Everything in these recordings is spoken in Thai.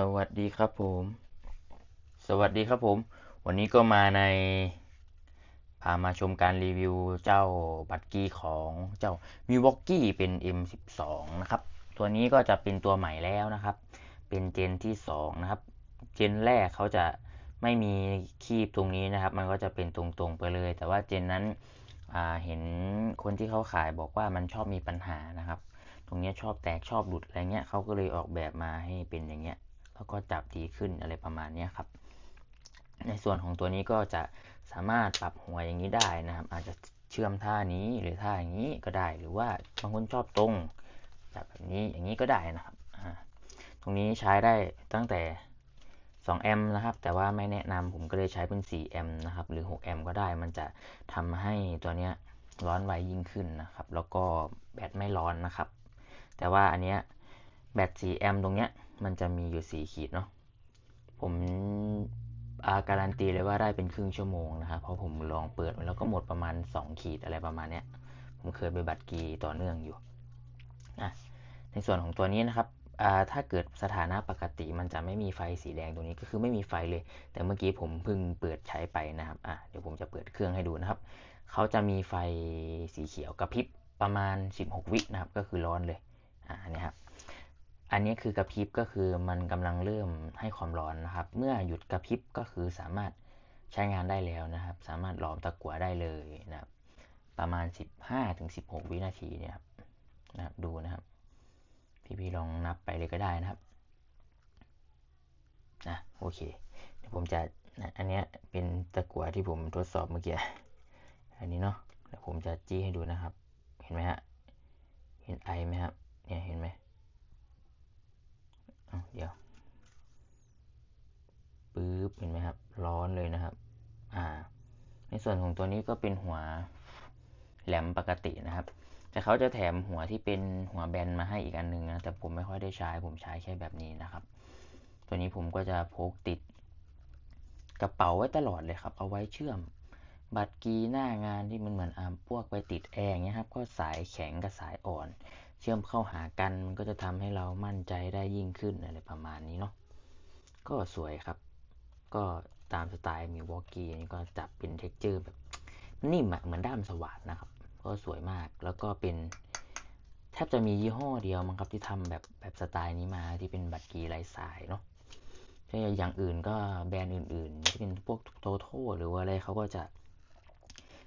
สวัสดีครับผม สวัสดีครับผม วันนี้ก็มาใน พามาชมการรีวิวเจ้าบัตรกี้ของเจ้า m i w a l k i e เป็น M12 นะครับ ตัวนี้ก็จะเป็นตัวใหม่แล้วนะครับ เป็นเจนที่ 2 นะครับ เจนแรกเขาจะไม่มีคีบตรงนี้นะครับ มันก็จะเป็นตรงๆไปเลย แต่ว่าเจนนั้นเห็นคนที่เขาขายบอกว่ามันชอบมีปัญหานะครับ ตรงนี้ชอบแตกชอบหลุดอะไรเงี้ยเขาก็เลยออกแบบมาให้เป็นอย่างเงี้ย แล้วก็จับดีขึ้นอะไรประมาณนี้ครับ ในส่วนของตัวนี้ก็จะสามารถปรับหัวอย่างนี้ได้นะครับ อาจจะเชื่อมท่านี้หรือท่าอย่างนี้ก็ได้ หรือว่าบางคนชอบตรงจับแบบนี้อย่างนี้ก็ได้นะครับตรงนี้ใช้ได้ตั้งแต่2แอมป์นะครับ แต่ว่าไม่แนะนำผมก็เลยใช้เป็น4แอมป์นะครับ หรือ6แอมป์ก็ได้ มันจะทำให้ตัวนี้ร้อนไวยิ่งขึ้นนะครับ แล้วก็แบตไม่ร้อนนะครับ แต่ว่าอันเนี้ยแบต4แอมป์ตรงเนี้ย มันจะมีอยู่ 4 ขีดเนาะผมอาการันตีเลยว่าได้เป็นครึ่งชั่วโมงนะครับ เพราะผมลองเปิดแล้วก็หมดประมาณ 2 ขีดอะไรประมาณเนี้ย ผมเคยไปบัตรกีต่อเนื่องอยู่นะในส่วนของตัวนี้นะครับถ้าเกิดสถานะปกติมันจะไม่มีไฟสีแดงตรงนี้ก็คือไม่มีไฟเลย แต่เมื่อกี้ผมเพิ่งเปิดใช้ไปนะครับอะเดี๋ยวผมจะเปิดเครื่องให้ดูนะครับ เขาจะมีไฟสีเขียวกระพริบประมาณ 16 วินะครับ ก็คือร้อนเลยอ่านี่ครับ อันนี้คือกระพริบก็คือมันกำลังเริ่มให้ความร้อนนะครับ เมื่อหยุดกระพริบก็คือสามารถใช้งานได้แล้วนะครับ สามารถหลอมตะกั่วได้เลยนะครับ ประมาณ 15-16 วินาทีเนี่ยครับนะครับดูนะครับ พี่ๆลองนับไปเลยก็ได้นะครับนะโอเคเดี๋ยวผมจะนะอันนี้เป็นตะกั่วที่ผมทดสอบเมื่อกี้อันนี้เนาะเดี๋ยวผมจะจี้ให้ดูนะครับ เห็นไหมฮะเห็นไอไหมครับเนี่ยเห็นไหม เดี๋ยวปึ๊บเห็นไหมครับ ร้อนเลยนะครับ อ่า ในส่วนของตัวนี้ก็เป็นหัวแหลมปกตินะครับ แต่เขาจะแถมหัวที่เป็นหัวแบนมาให้อีกอันนึงนะ แต่ผมไม่ค่อยได้ใช้ ผมใช้แค่แบบนี้นะครับ ตัวนี้ผมก็จะพกติดกระเป๋าไว้ตลอดเลยครับ เอาไว้เชื่อม บัตรกีหน้างานที่มันเหมือนอาพวกไปติดแอร์เงี้ยครับ ก็สายแข็งกับสายอ่อน เชื่อมเข้าหากันมันก็จะทำให้เรามั่นใจได้ยิ่งขึ้นอะไรประมาณนี้เนาะก็สวยครับ ก็ตามสไตล์มิวอกกี้นี่ก็จับเป็นเท็กเจอร์แบบนิ่มเหมือนด้ามสว่านนะครับ ก็สวยมากแล้วก็เป็นแทบจะมียี่ห้อเดียวมั้งครับที่ทำแบบแบบสไตล์นี้มาที่เป็นบัตรกีไร้สายเนาะถ้าอย่างอื่นก็แบรนด์อื่นๆที่เป็นพวกโตโต้หรือว่าอะไรเขาก็จะ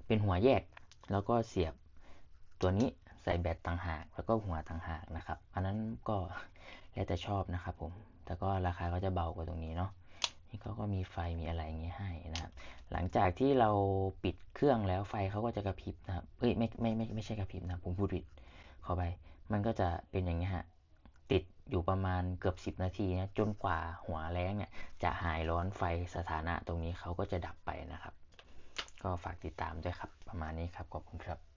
เป็นหัวแยก แล้วก็เสียบตัวนี้ ส่แบตต่างหาก แล้วก็หัวต่างหากนะครับ อันนั้นก็แล้วแต่ชอบนะครับผม แต่ก็ราคาก็จะเบากว่าตรงนี้เนาะ นี่เขาก็มีไฟมีอะไรอย่างเงี้ยให้นะครับ หลังจากที่เราปิดเครื่องแล้วไฟเขาก็จะกระพริบนะครับ เอ้ยไม่ไม่ไม่ไม่ใช่กระพริบนะผมพูดผิดขอไป มันก็จะเป็นอย่างเงี้ยฮะ ติดอยู่ประมาณเกือบ 10 นาทีนะจนกว่าหัวแรงเนี่ยจะหายร้อนไฟสถานะตรงนี้เขาก็จะดับไปนะครับ ก็ฝากติดตามด้วยครับ ประมาณนี้ครับ ขอบคุณครับ